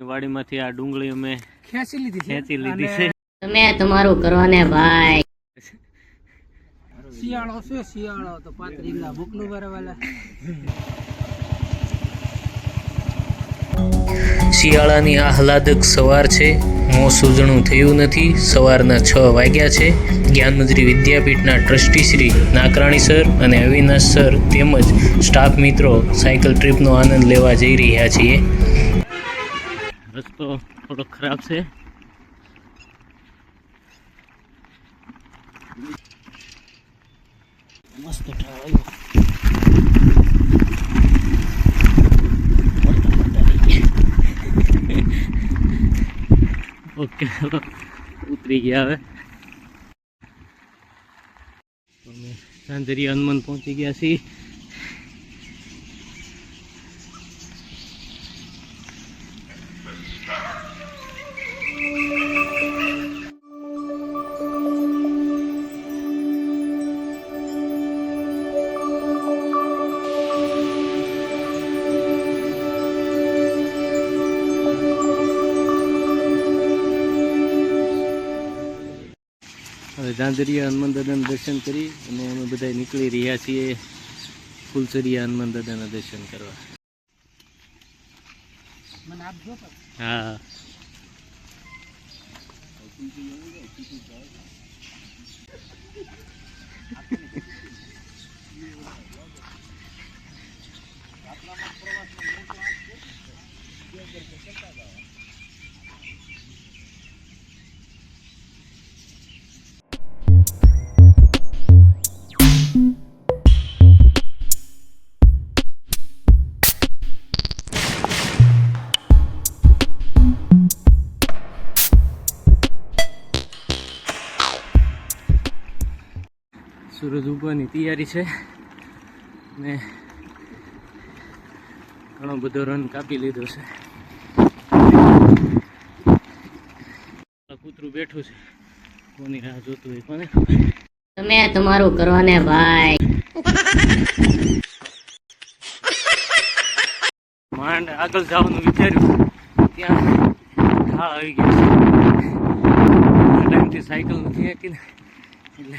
વાડીમાંથી આ ડુંગળી અમે ખેંચી લીધી છે. ખેંચી લીધી છે. તમે તમારું કરો ને ભાઈ. શિયાળો છે શિયાળો. તો પાતરીંગા રીંગા ભરવાલા શિયાળાની આહલાદક સવાર છે. મોં સૂજણું થયું નથી. સવારના છ વાગ્યા છે. જ્ઞાનમંત્રી વિદ્યાપીઠના ટ્રસ્ટી શ્રી નાકરાણી સર અને અવિનાશ સર તેમજ સ્ટાફ મિત્રો સાયકલ ટ્રીપનો આનંદ લેવા જઈ રહ્યા છીએ. રસ્તો થોડો ખરાબ છે મસ્ત ઠાર આવ્યો ઓકે ચાલો ઉતરી ગયા હવે અમે સાંજરી હનુમાન પહોંચી ગયા છીએ ઝાંઝરિયા હનુમાન દાદાના દર્શન કરી અને અમે બધા નીકળી રહ્યા છીએ ફૂલસરિયા હનુમાન દાદાના દર્શન કરવા. મને આપજો પણ. હા સૂરજ ઉગવાની તૈયારી છે. ને ઘણો બધો રન કાપી લીધો છે. કૂતરું બેઠું છે. કોની રાહ જોતું હોય કોને તમે તમારું કરો ને ભાઈ. માંડ આગળ જવાનું વિચાર્યું. ત્યાં ઢાળ આવી ગયો છે. ટાઈમથી સાયકલ નથી હાકી ને એટલે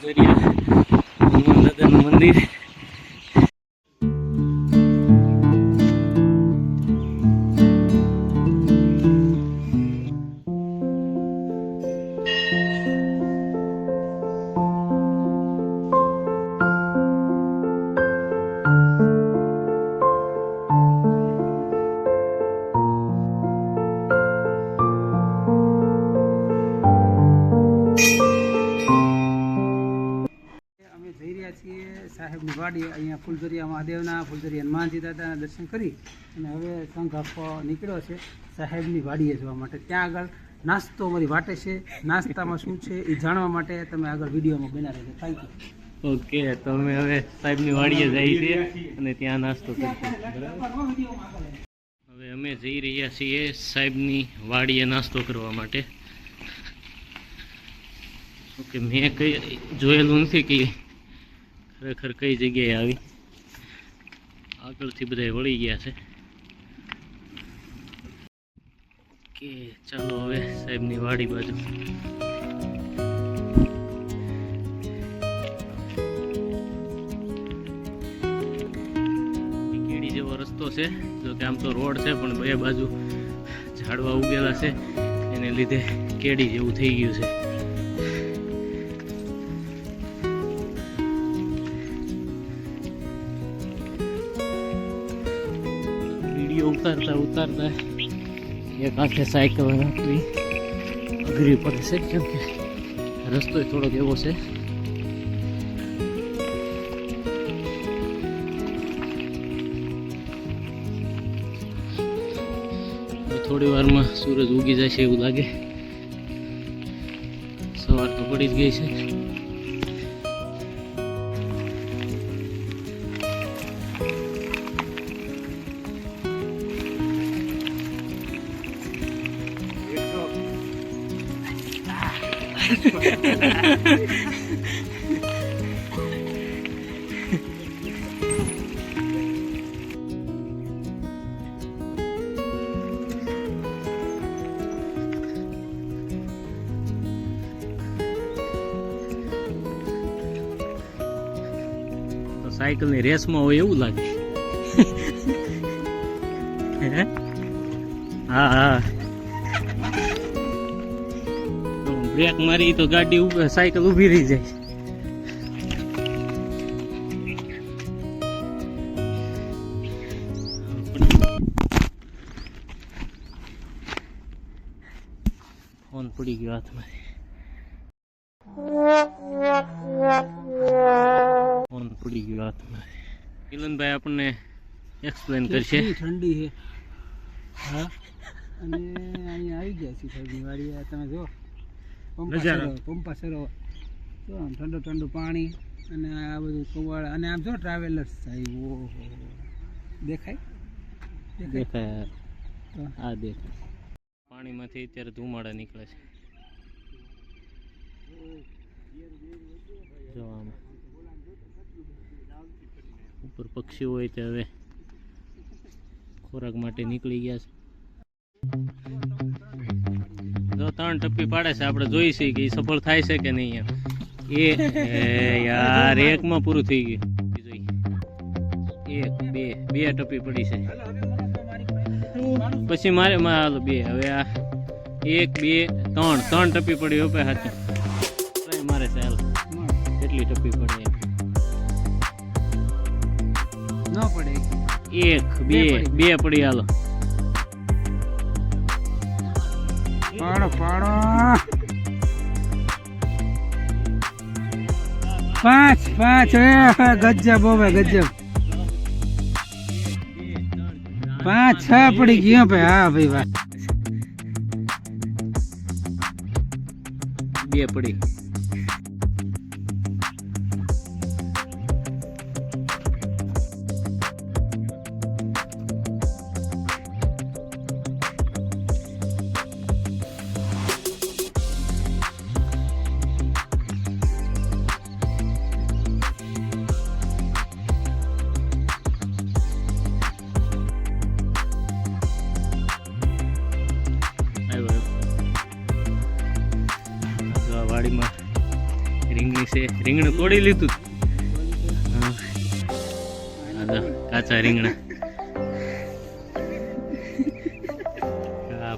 ફૂલઝરિયા હનુમાન દાદાનું મંદિર. ફૂલઝરિયા મહાદેવના, ફૂલઝરિયા હનુમાનજી દાદાના દર્શન કરી અને હવે શંખ આપવા નીકળ્યો છે સાહેબની વાડીએ જવા માટે. ત્યાં આગળ નાસ્તો અમારી વાટે છે. નાસ્તામાં શું છે એ જાણવા માટે તમે આગળ વિડીયોમાં બના રહેજો. થેન્ક યુ ઓકે, તો અમે હવે સાહેબની વાડીએ જઈએ છીએ અને ત્યાં નાસ્તો કરીશું. હવે અમે જઈ રહ્યા છીએ સાહેબની વાડીએ નાસ્તો કરવા માટે. ઓકે, મેં કંઈ જોયેલું નથી કે ખરેખર કઈ જગ્યાએ આવી. આગળથી બધા વળી ગયા છે. કે ચાલો હવે સાહેબની વાડી બાજુ. રસ્તો છે. જો કે આમ તો રોડ છે, પણ બે બાજુ ઝાડવા ઉગેલા છે. એને લીધે કેડી જેવું થઈ ગયું છે. આંખે સાયકલ રાખવી. અઘરી પડે છે, કેમ કે રસ્તો થોડોક એવો છે. થોડી વારમાં સૂરજ ઉગી જશે એવું લાગે. સવાર તો પડી જ ગઈ છે. સાયકલની રેસમાં હોય એવું લાગે હે? હા બ્રેક મારી તો ગાડી ઊભી સાયકલ ઊભી રહી જાય. ફોન પડી ગયો હાથમાં. ફોન પડી ગયો હાથમાં. મિલનભાઈ આપણને એક્સપ્લેન કરશે. ઠંડી છે? હા? અને અહીંયા આવી ગયા છે સાહેબની વાડી તમે જો પંપા. સરોવર પંપા જો આમ ઠંડુ ઠંડુ પાણી અને આ બધું કવાળ અને આમ જો ટ્રાવેલર્સ સાહેબ ઓહો. દેખાય? દેખાય? આ દેખાય. પાણીમાંથી અત્યારે ધુમાડા નીકળે છે. જો આમાં. ઉપર પક્ષીઓ હોય તે હવે ખોરાક માટે નીકળી ગયા છે. જો ત્રણ ટપ્પી પાડે છે. આપણે જોઈ છીએ કે સફળ થાય છે કે નહીં એમ. એ યાર એકમાં પૂરું થઈ ગયું. એક બે બે ટપ્પી પડી છે. પછી મારે હાલો બે. હવે આ એક બે ત્રણ. ત્રણ ટપ્પી પડી ઉપર હાથે મારે છે હાલ. કેટલી ટપ્પી પડી ન પડે. એક બે બે પડી હાલો. પાડો પાડો. પાંચ પાંચ ગજબ, હવે ગજબ. પાંચ, છ પડી ગયો ભાઈ. હા, ભાઈ વાત બે પડી. છે. રીંગણ તોડી લીધું. કાચા રીંગણા.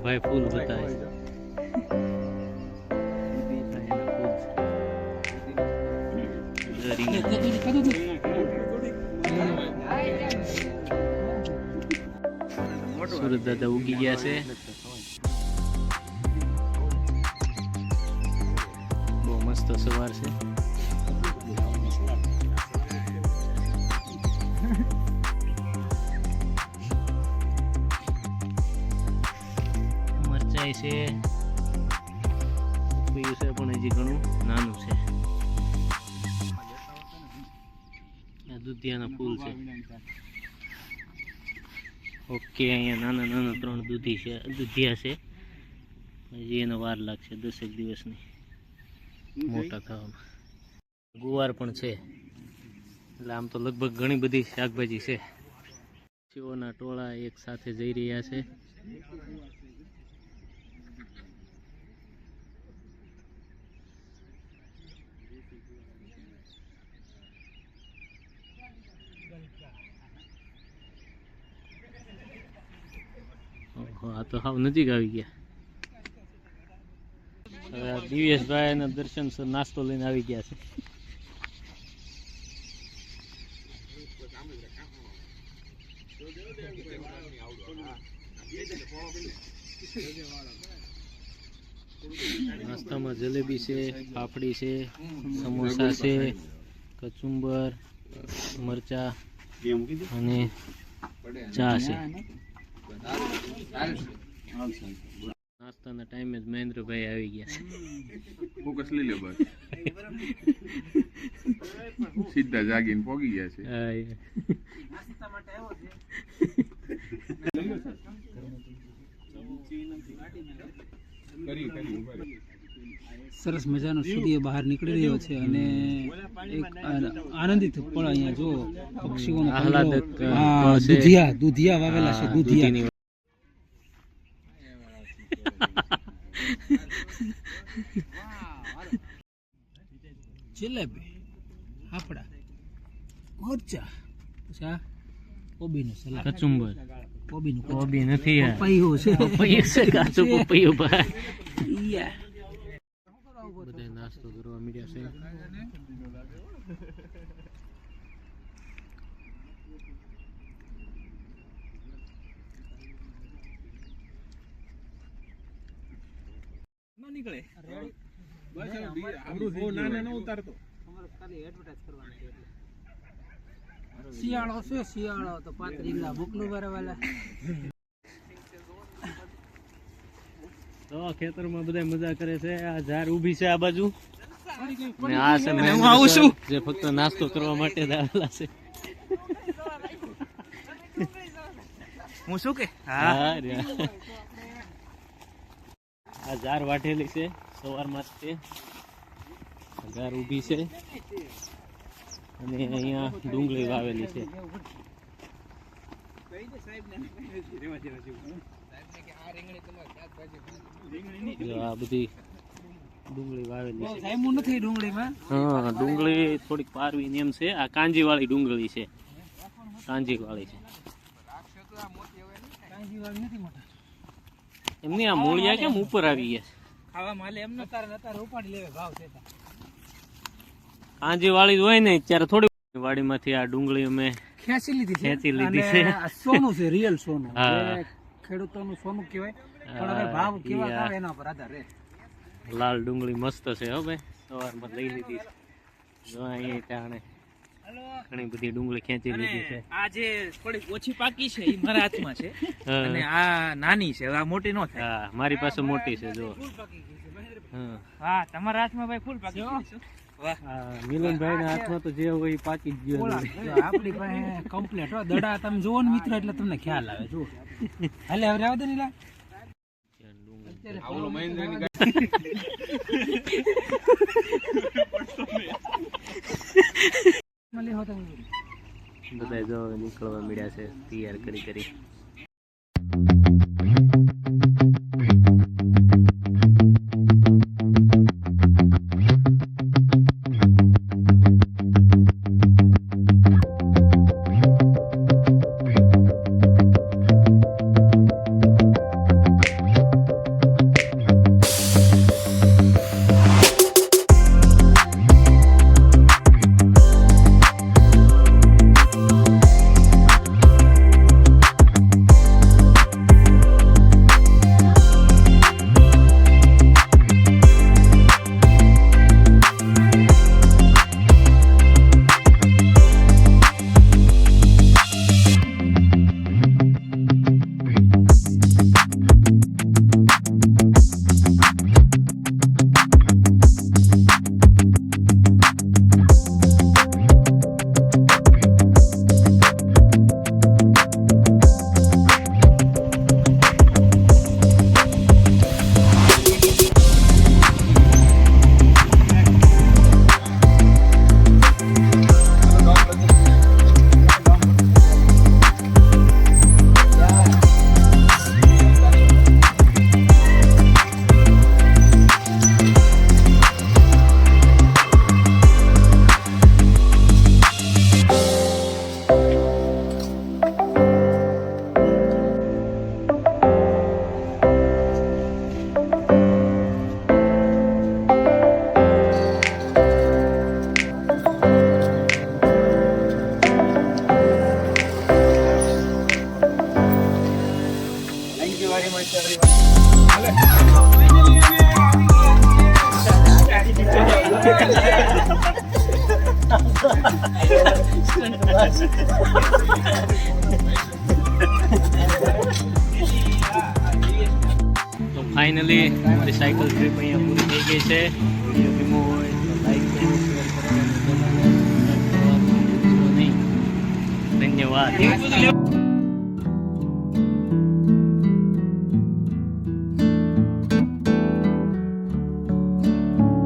ભાઈ ફૂલ બતાવે. સુરત દાદા ઉગી ગયા છે. મરચાઈ છે. છે પણ હજી ઘણું નાનું છે. દૂધિયાના ફૂલ છે. ઓકે, અહીંયા નાના નાના ત્રણ દૂધી છે. દૂધિયા છે. હજી એને વાર લાગશે દસેક દિવસની. મોટા થવામાં. ગુવાર પણ છે. એટલે આમ તો લગભગ ઘણી બધી શાકભાજી છે. પક્ષીઓના ટોળા એક સાથે જઈ રહ્યા છે. આ તો હાવ નજીક આવી ગયા. હવે દિવ્યેશભાઈ અને દર્શન સર નાસ્તો લઈને આવી ગયા છે. નાસ્તામાં જલેબી છે પાપડી છે સમોસા છે કચુંબર મરચા અને ચા છે. નાસ્તાના ટાઈમે જ મહેન્દ્રભાઈ આવી ગયા ફોકસ લઈ લે બસ. સીધા જાગીને પોગી ગયા છે. નાસ્તા માટે આવ્યો છે કરી કરી. સરસ મજાનો સૂર્ય બહાર નીકળી રહ્યો છે અને એક આનંદિત પણ અહીંયા જો પક્ષીઓનો છે. દુધિયા દુધિયા વાવેલા છે દુધિયા. જલેબી હાફડા મરચા પછી કોબીનું સલાડ. કચુંબર. કોબીનું કોબી નથી પપૈયું છે. પપૈયું છે કાચું પપૈયું ભાઈ. ઈયા. બધા નાસ્તો કરવા મળ્યા છે. અમારે ખાલી advertise કરવાની છે શિયાળો છે શિયાળો. તો પાતરીના મોકલું બરાબર તો ખેતરમાં બધા મજા કરે છે. આ ઝાડ ઊભી છે આ બાજુ. ને આ છે ને જે ફક્ત નાસ્તો કરવા માટે આવેલા છે. હું શું કે? હા. આ ઝાડ વાટેલી છે સવારમાં જ છે ઝાડ ઊભી છે. અને અહીંયા ડુંગળી વાવેલી છે. જો આ બધી ડુંગળી વાવેલી છે. નથી ડુંગળીમાં? હા ડુંગળી થોડીક પારવી ને છે. આ ડુંગળી એમની આ મૂળિયા કેમ ઉપર આવી ગયા છે? ખાવા માલે એમ નતારે ઉપાડી લેવે ભાવ છે તા. કાંજી વાળી હોય ને ત્યારે થોડી વાડીમાંથી આ ડુંગળી અમે ખેંચી લીધી છે. ખેંચી લીધી છે. આ સોનું છે રિયલ સોનું. ખેડૂતોનું સોનું કહેવાય. પણ હવે ભાવ કેવા આવે એના પર આધાર? રહે લાલ ડુંગળી મસ્ત છે હો ભાઈ. સવારમાં લઈ લીધી છે. જો અહીંયા ત્યાં ઘણી બધી ડુંગળી ખેંચી લીધી છે. આ જે થોડીક ઓછી પાકી છે એ મારા હાથમાં છે. અને આ નાની છે આ મોટી નો થાય. હા મારી પાસે મોટી છે જો હા. હા તમારા હાથમાં ભાઈ ફૂલ પાકી છે. મિલનભાઈ ના હાથમાં તો જે હોય એ પાકી જ ગયો આપણી પાસે કમ્પ્લેટ હો. દડા તમે જુઓ ને મિત્ર એટલે તમને ખ્યાલ આવે જુઓ. હાલે હવે રહેવા દે ને. બધા જો નીકળવા મળ્યા છે તૈયાર કરી કરી. so finally, the cycle trip ay ang buri kay Kese. Thank you.